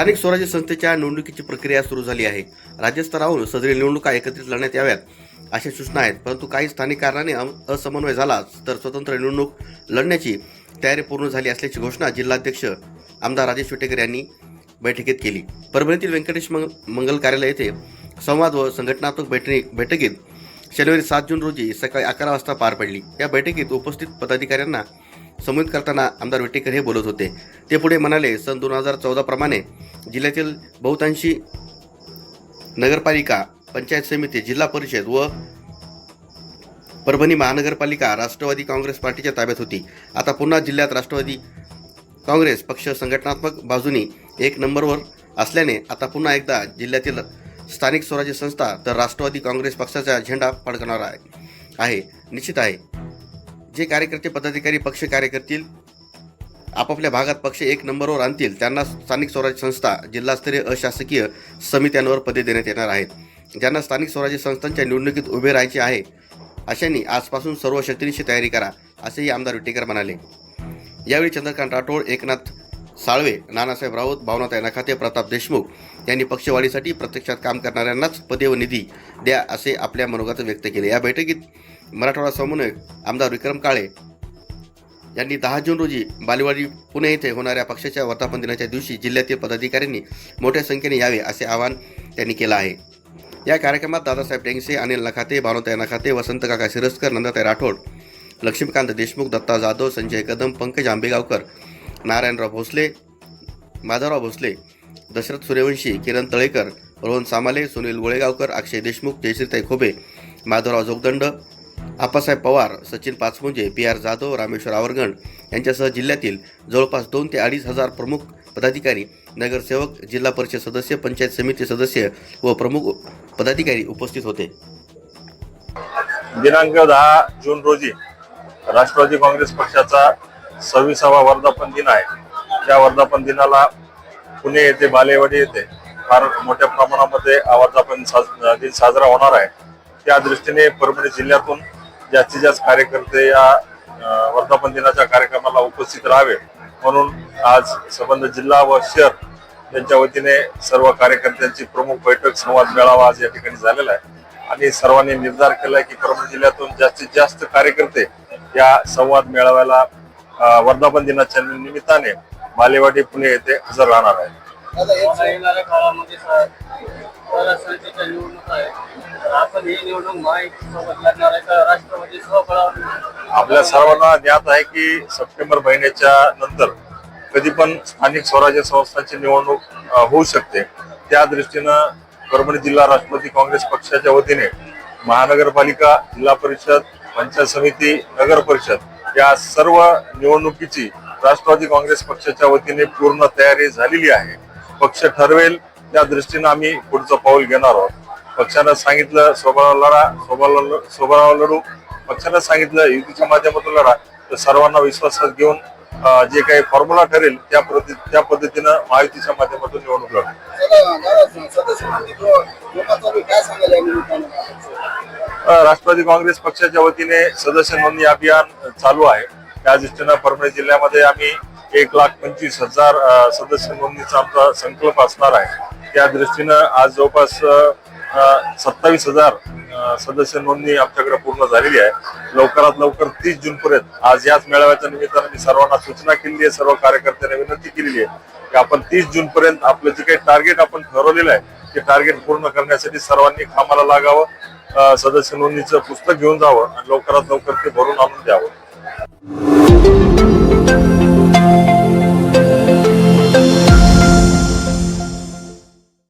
स्थानिक स्वराज्य संस्थेच्या निवडणुकीची प्रक्रिया सुरू झाली आहे. राज्यस्तरावरून सदरील निवडणुका एकत्रित लढण्यात याव्यात अशा सूचना आहेत. परंतु काही स्थानिक कारणाने असमन्वय झाला तर स्वतंत्र निवडणूक लढण्याची तयारी पूर्ण झाली असल्याची घोषणा जिल्हाध्यक्ष आमदार राजेश विटेकर यांनी बैठकीत केली. परभणीतील व्यंकटेश मंग मंगल कार्यालय येथे संवाद व संघटनात्मक बैठक बैठकीत शनिवारी सात जून रोजी सकाळी अकरा वाजता पार पडली. या बैठकीत उपस्थित पदाधिकाऱ्यांना संबोधित करताना आमदार वेटेकर हे बोलत होते. ते पुढे म्हणाले सन दोन हजार चौदाप्रमाणे जिल्ह्यातील बहुतांशी नगरपालिका पंचायत समिती जिल्हा परिषद व परभणी महानगरपालिका राष्ट्रवादी काँग्रेस पार्टीच्या ताब्यात होती. आता पुन्हा जिल्ह्यात राष्ट्रवादी काँग्रेस पक्ष संघटनात्मक बाजूनी एक नंबरवर असल्याने आता पुन्हा एकदा जिल्ह्यातील स्थानिक स्वराज्य संस्था तर राष्ट्रवादी काँग्रेस पक्षाचा झेंडा फडकणार आहे. निश्चित आहे. जे कार्यकर्ते पदाधिकारी पक्ष कार्य करतील आपापल्या भागात पक्ष एक नंबरवर आणतील त्यांना स्थानिक स्वराज्य संस्था जिल्हास्तरीय अशासकीय समित्यांवर पदे देण्यात येणार आहेत. ज्यांना स्थानिक स्वराज्य संस्थांच्या निवडणुकीत उभे राहायचे आहे अशांनी आजपासून सर्व शक्तींशी तयारी करा असेही आमदार विटेकर म्हणाले. यावेळी चंद्रकांत राठोड एकनाथ साळवे नानासाहेब राऊत भावनाताई नखाते प्रताप देशमुख यांनी पक्षवाढीसाठी प्रत्यक्षात काम करणाऱ्यांनाच पदे व निधी द्या असे आपल्या मनोगत व्यक्त केले. या बैठकीत मराठवाडा समन्वयक आमदार विक्रम काळे यांनी दहा जून रोजी बालेवाडी पुणे येथे होणाऱ्या पक्षाच्या वर्धापन दिनाच्या दिवशी जिल्ह्यातील पदाधिकाऱ्यांनी मोठ्या संख्येने यावे असे आवाहन त्यांनी केलं आहे. या कार्यक्रमात दादासाहेब टेंगसे अनिल नखाते भानुताई नखाते वसंत काका सिरस्कर नंदाताई राठोड लक्ष्मीकांत देशमुख दत्ता जाधव संजय कदम पंकज आंबेगावकर नारायणराव भोसले माधवराव भोसले दशरथ सूर्यवंशी किरण तळेकर रोहन सामाले सुनील गोळेगावकर अक्षय देशमुख जयश्रीताई खोबे माधवराव जोगदंड आप्पासाहेब पवार सचिन पाचमुंजे पी आर जाधव रामेश्वर आवरगण यांच्यासह जिल्ह्यातील जवळपास दोन ते अडीच हजार प्रमुख पदाधिकारी नगरसेवक जिल्हा परिषद सदस्य पंचायत समिती सदस्य व प्रमुख पदाधिकारी उपस्थित होते. दिनांक दहा जून रोजी राष्ट्रवादी काँग्रेस पक्षाचा सव्वीसावा वर्धापन दिन आहे. त्या वर्धापन दिनाला पुणे येथे बालेवाडी येथे फार मोठ्या प्रमाणामध्ये वर्धापन दिन साजरा होणार आहे. त्या दृष्टीने परभणी जिल्ह्यातून जास्तीत जास्त कार्यकर्ते या वर्धापन दिनाच्या कार्यक्रमाला उपस्थित राहावे. म्हणून आज संबंध जिल्हा व शहर यांच्या वतीने सर्व कार्यकर्त्यांची प्रमुख बैठक संवाद मेळावा आज या ठिकाणी झालेला आहे. आणि सर्वांनी निर्धार केलाय की परभणी जिल्ह्यातून जास्तीत जास्त कार्यकर्ते या संवाद मेळाव्याला वर्धापन दिनाच्या निमित्ताने मालेवाडी पुणे येथे हजर राहणार आहे. आपण ही निवडणूक महायुतीसोबत लढणार आहे का राष्ट्रवादी आपल्या सर्वांना ज्ञात आहे की सप्टेंबर महिन्याच्या नंतर कधी पण स्थानिक स्वराज्य संस्थांची निवडणूक होऊ शकते. त्या दृष्टीनं परभणी जिल्हा राष्ट्रवादी काँग्रेस पक्षाच्या वतीने महानगरपालिका जिल्हा परिषद पंचायत समिती नगर परिषद या सर्व निवडणुकीची राष्ट्रवादी काँग्रेस पक्षाच्या वतीने पूर्ण तयारी झालेली आहे. पक्ष ठरवेल त्या दृष्टीनं आम्ही पुढचं पाऊल घेणार आहोत. पक्षानं सांगितलं स्वभाव लढा स्वभाव स्वबळावर लढू. पक्षानं सांगितलं युतीच्या माध्यमातून लढा. तर सर्वांना विश्वासात घेऊन जे काही फॉर्म्युला ठरेल त्या पद्धती त्या पद्धतीनं महायुतीच्या माध्यमातून निवडणूक लढा. राष्ट्रवादी काँग्रेस पक्षाच्या वतीने सदस्य नोंदणी अभियान चालू आहे. त्या दृष्टीनं परभणी जिल्ह्यामध्ये आम्ही एक लाख पंचवीस हजार सदस्य नोंदणीचा आमचा संकल्प असणार आहे. त्या दृष्टीनं आज जवळपास सत्तावीस हजार सदस्य नोंदणी आमच्याकडे पूर्ण झालेली आहे. लवकरात लवकर तीस जून पर्यंत आज याच मेळाव्याच्या निमित्तानं मी सर्वांना सूचना केलेली आहे सर्व कार्यकर्त्यांना विनंती केलेली आहे की आपण तीस जून पर्यंत आपलं जे काही टार्गेट आपण ठरवलेलं आहे ते टार्गेट पूर्ण करण्यासाठी सर्वांनी कामाला लागावं सदस्य नोंदणीचं पुस्तक घेऊन जावं आणि लवकरात लवकर ते भरून आणून द्यावं.